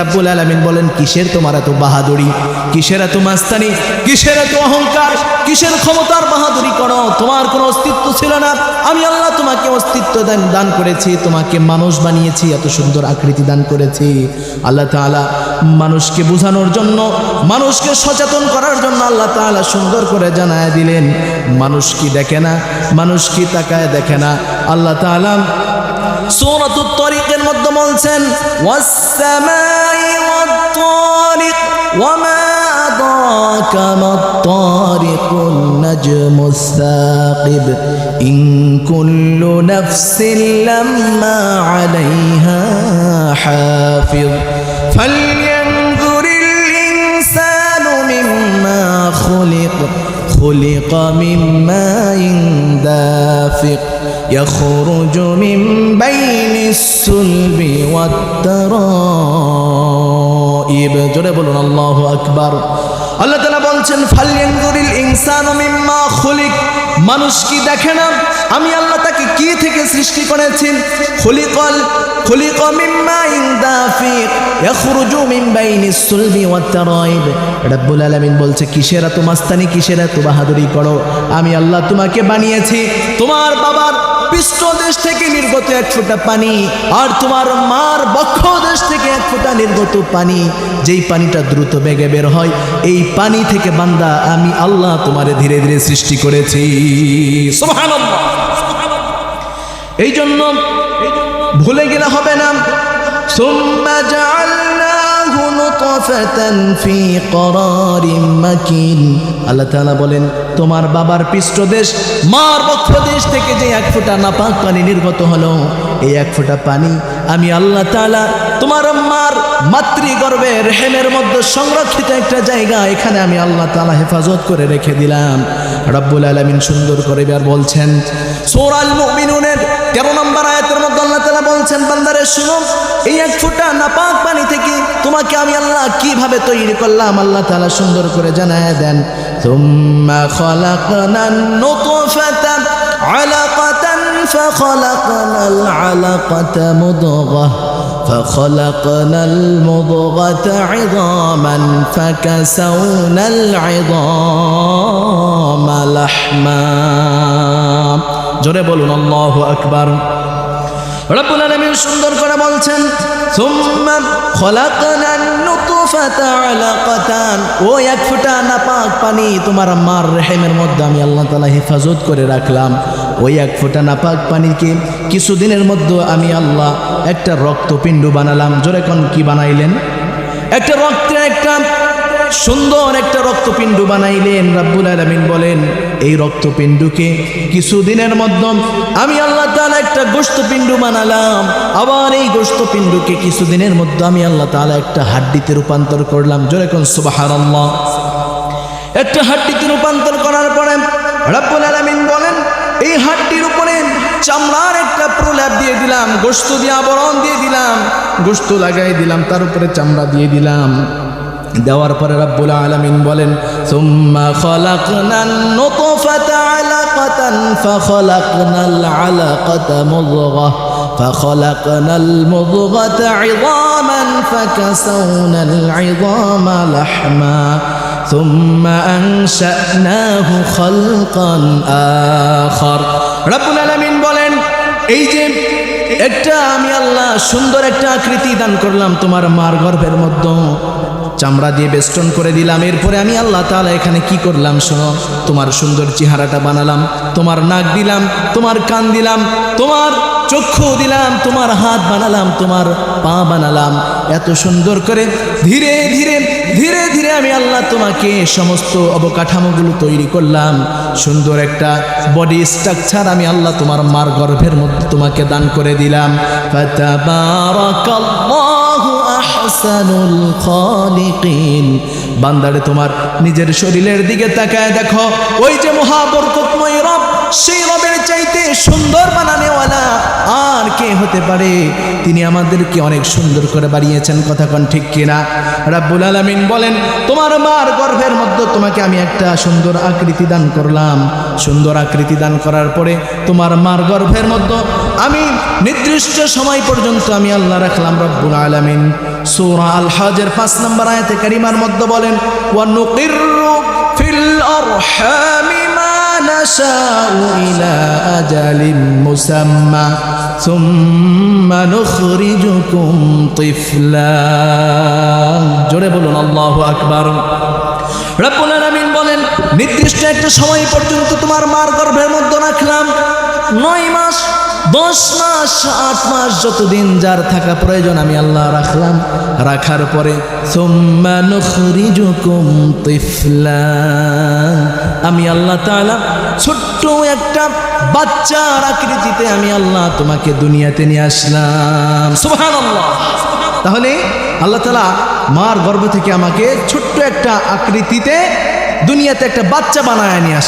রাব্বুল আলামিন বলেন, কিসের তোমার এত বাহাদুরি? কিসের এত মাস্তানি? কিসের এত অহংকার? কিসের ক্ষমতার বাহাদুরি করো? তোমার কোনো অস্তিত্ব ছিল না। আমি আল্লাহ তোমাকে অস্তিত্ব দান দান করেছি, তোমাকে মানুষ বানিয়েছি, এত সুন্দর আকৃতি দান করেছি। আল্লাহ তাআলা মানুষকে বোঝানোর জন্য, মানুষকে সচেতন করার জন্য আল্লাহ তাআলা সুন্দর করে জানায় দিলেন, মানুষ কি দেখে না? মানুষ কি তাকায় দেখে না? আল্লাহ তাআলা সূরাতুত তরিকের মধ্যে বলছেন ওয়াস-সামাই ওয়াত-তারিক ওয়ামা আদরাকা মাত-তারিকুন নাজমুস সাকিব ইন কুল্লু নাফসিন লাম্মা আলাইহা হাফিজ ফালইয়ানজুরিল ইনসানু মিম্মা খুলিক خلق من ماء دافق يخرج من بين السلب والترائب জোরে বলুন আল্লাহু আকবার আল্লাহ তাআলা বলছেন ফালয়ানজুরিল ইনসানু মিম্মা খুলিক মানুষ কি দেখে না? আমি আল্লাহ তাকে কি থেকে সৃষ্টি করেছি খুলিকল, খুলিক মিম্মা দাফিক ইয়াখরুজু মিন বাইনিস সুলবি ওয়াত তারাইব। রব্বুল আলামিন বলছে, কিসের এত মাস্তানি, কিসের এত বাহাদুরি করো? আমি আল্লাহ তোমাকে বানিয়েছি। তোমার বাবার পৃষ্ঠদেশ থেকে নির্গত এক ফোঁটা পানি, আর তোমার মার বক্ষ দেশ থেকে এক ফোঁটা নির্গত পানি। যেই পানিটা দ্রুত বেগে বের হয়, এই পানি থেকে বান্দা আমি আল্লাহ তোমারে ধীরে ধীরে সৃষ্টি করেছি। এই জন্য ভুলে গেলে হবে না। সোম্মা জাল আল্লাহ বলেন, তোমার বাবার পৃষ্ঠদেশ, মার বক্ষদেশ থেকে যে এক ফোঁটা নাপাক পানি নির্গত হলো, এই এক ফোঁটা পানি আমি আল্লাহ তাআলা তোমার মার মাতৃগর্ভে রেহেমের মধ্যে সংরক্ষিত একটা জায়গা, এখানে আমি আল্লাহ তাআলা হেফাজত করে রেখে দিলাম। রব্বুল আলামিন সুন্দর করে এবার বলছেন সূরাল মুমিনুনের তেরো নম্বর আয়াতের মধ্যে আল্লাহ তাআলা বলছেন বান্দারে শুনো এই এক ফোঁটা নাপাক পানি থেকে তোমাকে আমি আল্লাহ কিভাবে তৈরি করলাম আল্লাহ তাআলা সুন্দর করে জানায় দেন তুম্মা খলাকনান নুতফাতান আলাকাতান ফাখলাকনাল আলাকাতা মুদগাহ فخلقنا المضغة عظاما فكسونا العظام لحما জোরে বলুন, আল্লাহু আকবার। রব্বুল আলামিন সুন্দর করে বলছেন, সুম্মা নুতফাতা আলাকাতান। ও এক ফোঁটা পানি তোমার মার রেহেমের মধ্যে আমি আল্লাহ তাআলা হেফাজত করে রাখলাম। ওই এক ফোঁটা নাপাক পানিকে কিছুদিনের মধ্যে আমি আল্লাহ একটা রক্তপিণ্ড বানালাম। জোরে কোন কি বানাইলেন? একটা রক্তের একটা সুন্দর একটা রক্তপিণ্ড বানাইলেন, রাব্বুল আলামিন বলেন, এই রক্তপিণ্ডকে কিছুদিনের মধ্যে আমি আল্লাহ তালা একটা গোশতপিণ্ড বানালাম। আবার এই গোশতপিণ্ডকে কিছুদিনের মধ্যে আমি আল্লাহ তাআলা একটা হাড্ডিতে রূপান্তর করলাম। কোন সুবহানাল্লাহ। একটা হাড্ডিতে রূপান্তর করার পরে রাব্বুল আলামিন বলেন, এই হাড্ডির উপরে চামড়ার একটা প্রলেপ দিয়ে দিলাম, গোশত দিয়ে আবরণ দিয়ে দিলাম, গোশত লাগাই দিলাম, তার উপরে চামড়া দিয়ে দিলাম। দেওয়ার পরে রাব্বুল আলামিন বলেন সুম্মা খলাকনান নুতফাতা আলাকাতান ফাখলাকনাল আলাকাতা মুদগাহ فخلقنا المضغة عظاما فكسونا العظام لحما ثم أنشأناه خلقا آخر رب العالمين বলেন এই যে একটা আমি আল্লাহ সুন্দর একটা আকৃতি দান করলাম তোমার মার গর্ভের মধ্যে চামড়া দিয়ে বেষ্টন করে দিলাম। এরপরে আমি আল্লাহ তাআলা এখানে কি করলাম শোনো? তোমার সুন্দর চেহারাটা বানালাম, তোমার নাক দিলাম, তোমার কান দিলাম, তোমার চক্ষু দিলাম, তোমার হাত বানালাম, তোমার পা বানালাম। এত সুন্দর করে ধীরে ধীরে ধীরে ধীরে আমি আল্লাহ তোমাকে সমস্ত অবকাঠামোগুলো তৈরি করলাম। সুন্দর একটা বডি স্ট্রাকচার আমি আল্লাহ তোমার মার গর্ভের মধ্যে তোমাকে দান করে দিলাম। বান্দারে, তোমার নিজের শরীরের দিকে তাকায় দেখো। ওই যে মহাবরকতময় রব, সেই রবের চাইতে সুন্দর বানানেওয়ালা আর কে হতে পারে? তিনি আমাদেরকে অনেক সুন্দর করে বাড়িয়েছেন, কথা কোন ঠিক কিনা? রাব্বুল আলামিন বলেন, তোমার মার গর্ভের মধ্যে তোমাকে আমি একটা সুন্দর আকৃতি দান করলাম। সুন্দর আকৃতি দান করার পরে তোমার মার গর্ভের মধ্যে আমি নির্দিষ্ট সময় পর্যন্ত আমি আল্লাহ রাখলাম রব্বুল আলামিন। সূরা আল হজের পাঁচ নম্বর আয়াতে কারিমার মধ্যে বলেন ওয়া নুকিররু ফিল আরহামি মা নাশাউ ইলা আজালিন মুসাম্মা, সুম্মা নুখরিজুকুম তিফলা। জোরে বলুন, আল্লাহু আকবার। রব্বুল আলামিন বলেন, নির্দিষ্ট একটা সময় পর্যন্ত তোমার মার গর্ভের মধ্যে রাখলাম। নয় মাস দশ মাস, আট মাস যতদিন যার থাকা প্রয়োজন আমি আল্লাহ রাখলাম, রাখার পরে আমি আল্লাহ তাআলা ছোট্ট একটা বাচ্চার আকৃতিতে আমি আল্লাহ তোমাকে দুনিয়াতে নিয়ে আসলাম। সুবহানাল্লাহ। তাহলে আল্লাহ তালা মার গর্ভ থেকে আমাকে ছোট্ট একটা আকৃতিতে দুনিয়াতে একটা বাচ্চা বানায় নিয়ে আস।